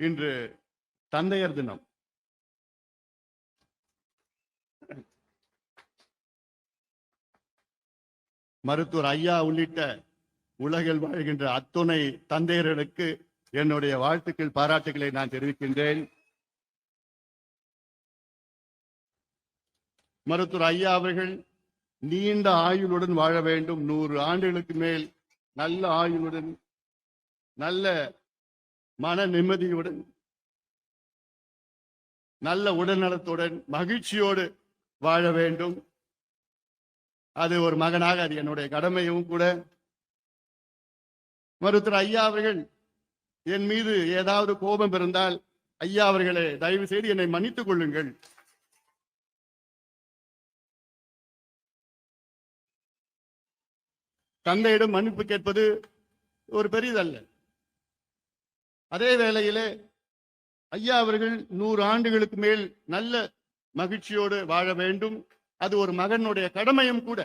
இன்று தந்தையர் தினம். மருத்துவர் ஐயா உள்ளிட்ட உலகில் வாழ்கின்ற அத்துணை தந்தையர்களுக்கு என்னுடைய வாழ்த்துக்கள் பாராட்டுகளை நான் தெரிவிக்கின்றேன். மருத்துவர் ஐயா அவர்கள் நீண்ட ஆயுளுடன் வாழ வேண்டும். நூறு ஆண்டுகளுக்கு மேல் நல்ல ஆயுளுடன் நல்ல மன நிம்மதியுடன் நல்ல உடல்நலத்துடன் மகிழ்ச்சியோடு வாழ வேண்டும். அது ஒரு மகனாக அது என்னுடைய கடமையும் கூட. மருத்துவர் ஐயா அவர்கள் என் மீது ஏதாவது கோபம் இருந்தால் ஐயா அவர்களே தயவு செய்து என்னை மன்னித்துக் கொள்ளுங்கள். தந்தையிடம் மன்னிப்பு கேட்பது ஒரு பெரிதல்ல. அதே வேளையிலே ஐயா அவர்கள் நூறு ஆண்டுகளுக்கு மேல் நல்ல மகிழ்ச்சியோடு வாழ வேண்டும். அது ஒரு மகனுடைய கடமையும் கூட.